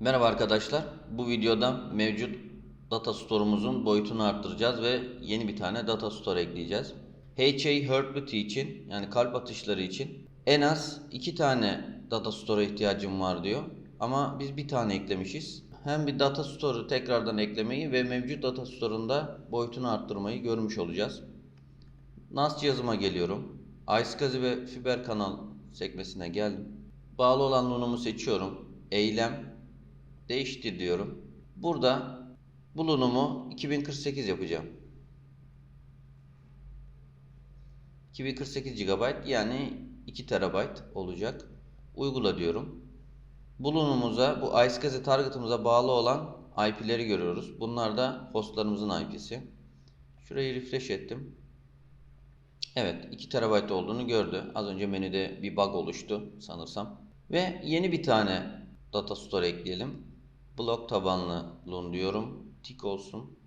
Merhaba arkadaşlar. Bu videoda mevcut data store'umuzun boyutunu arttıracağız ve yeni bir tane data store ekleyeceğiz. HA Heartbeat için yani kalp atışları için en az iki tane data store'a ihtiyacım var diyor. Ama biz bir tane eklemişiz. Hem bir data store'u tekrardan eklemeyi ve mevcut data store'un da boyutunu arttırmayı görmüş olacağız. NAS cihazıma geliyorum. iSCSI ve fiber kanal sekmesine geldim. Bağlı olan lunumu seçiyorum. Eylem değiştir diyorum. Burada bulunumu 2048 yapacağım. 2048 GB yani 2 TB olacak. Uygula diyorum. Bulunumuza bu iSCSI target'ımıza bağlı olan IP'leri görüyoruz. Bunlar da hostlarımızın IP'si. Şurayı refresh ettim. Evet 2 TB olduğunu gördü. Az önce menüde bir bug oluştu sanırsam. Ve yeni bir tane data store ekleyelim. Blok tabanlı loon diyorum. Tik olsun.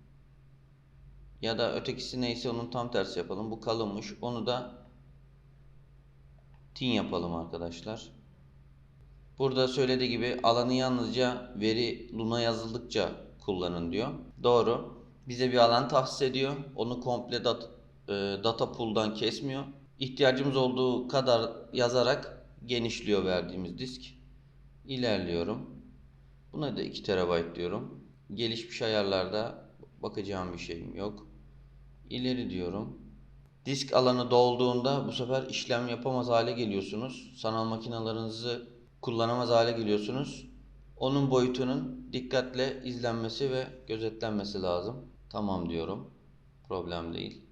Ya da ötekisi neyse onun tam tersi yapalım. Bu kalınmış. Onu da tin yapalım arkadaşlar. Burada söylediği gibi alanı yalnızca veri Luna yazıldıkça kullanın diyor. Doğru. Bize bir alan tahsis ediyor. Onu komple dat, e, data pool'dan kesmiyor. İhtiyacımız olduğu kadar yazarak genişliyor verdiğimiz disk. İlerliyorum. Buna da 2 TB diyorum. Gelişmiş ayarlarda bakacağım bir şeyim yok. İleri diyorum. Disk alanı dolduğunda bu sefer işlem yapamaz hale geliyorsunuz. Sanal makinalarınızı kullanamaz hale geliyorsunuz. Onun boyutunun dikkatle izlenmesi ve gözetlenmesi lazım. Tamam diyorum. Problem değil.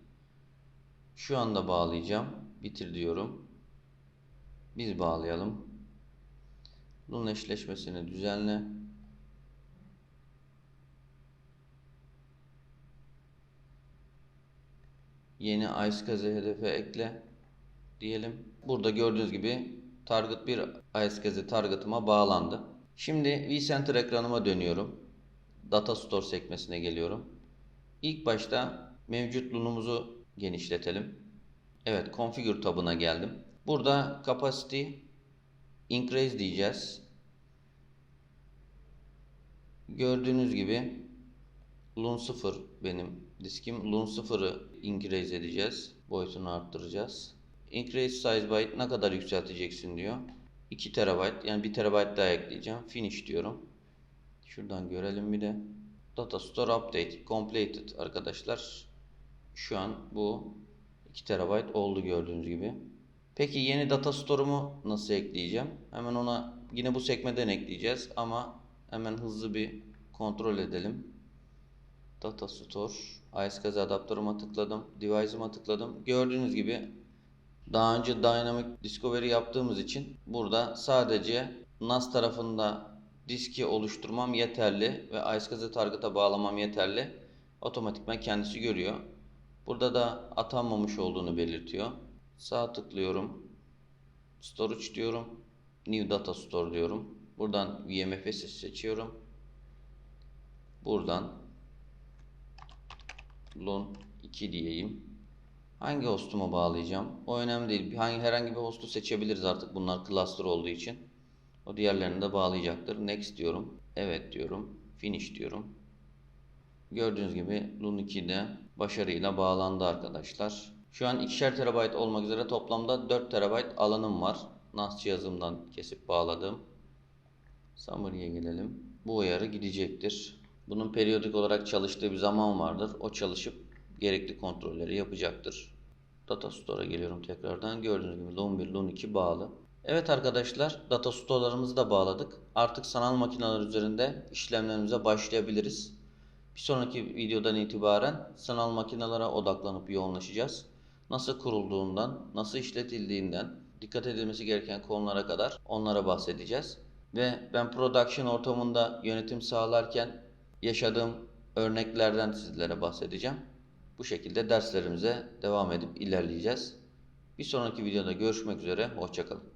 Şu anda bağlayacağım. Bitir diyorum. Biz bağlayalım. Bunun eşleşmesini düzenle. Yeni iSCSI hedefe ekle diyelim. Burada gördüğünüz gibi target 1 iSCSI target'ıma bağlandı. Şimdi vCenter ekranıma dönüyorum. Data Store sekmesine geliyorum. İlk başta mevcut lunumuzu genişletelim. Evet, Configure tabına geldim. Burada Capacity Increase diyeceğiz. Gördüğünüz gibi Lun 0 benim diskim. Lun 0'ı increase edeceğiz. Boyutunu arttıracağız. Increase size byte ne kadar yükselteceksin diyor. 2 TB yani 1 TB daha ekleyeceğim. Finish diyorum. Şuradan görelim bir de. Data Store Update Completed arkadaşlar. Şu an bu 2 TB oldu gördüğünüz gibi. Peki yeni data store'umu nasıl ekleyeceğim? Hemen ona yine bu sekmeden ekleyeceğiz ama hemen hızlı bir kontrol edelim. Data Store, iSCSI adaptörüme tıkladım, device'ıma tıkladım. Gördüğünüz gibi daha önce Dynamic Discovery yaptığımız için burada sadece NAS tarafında diski oluşturmam yeterli ve iSCSI target'a bağlamam yeterli. Otomatikman kendisi görüyor. Burada da atanmamış olduğunu belirtiyor. Sağ tıklıyorum. Storage diyorum. New Data Store diyorum. Buradan VMFS'i seçiyorum. Buradan LON 2 diyeyim. Hangi hostuma bağlayacağım? O önemli değil. Hangi herhangi bir hostu seçebiliriz artık bunlar cluster olduğu için. O diğerlerini de bağlayacaktır. Next diyorum. Evet diyorum. Finish diyorum. Gördüğünüz gibi LUN 2'de başarıyla bağlandı arkadaşlar. Şu an 2'şer TB olmak üzere toplamda 4 TB alanım var. NAS cihazımdan kesip bağladım. Summary'e gelelim. Bu uyarı gidecektir. Bunun periyodik olarak çalıştığı bir zaman vardır. O çalışıp gerekli kontrolleri yapacaktır. Data Store'a geliyorum tekrardan. Gördüğünüz gibi LUN 1, LUN 2 bağlı. Evet arkadaşlar, data store'larımızı da bağladık. Artık sanal makineler üzerinde işlemlerimize başlayabiliriz. Bir sonraki videodan itibaren sanal makinelere odaklanıp yoğunlaşacağız. Nasıl kurulduğundan, nasıl işletildiğinden, dikkat edilmesi gereken konulara kadar onlara bahsedeceğiz. Ve ben production ortamında yönetim sağlarken yaşadığım örneklerden sizlere bahsedeceğim. Bu şekilde derslerimize devam edip ilerleyeceğiz. Bir sonraki videoda görüşmek üzere, hoşçakalın.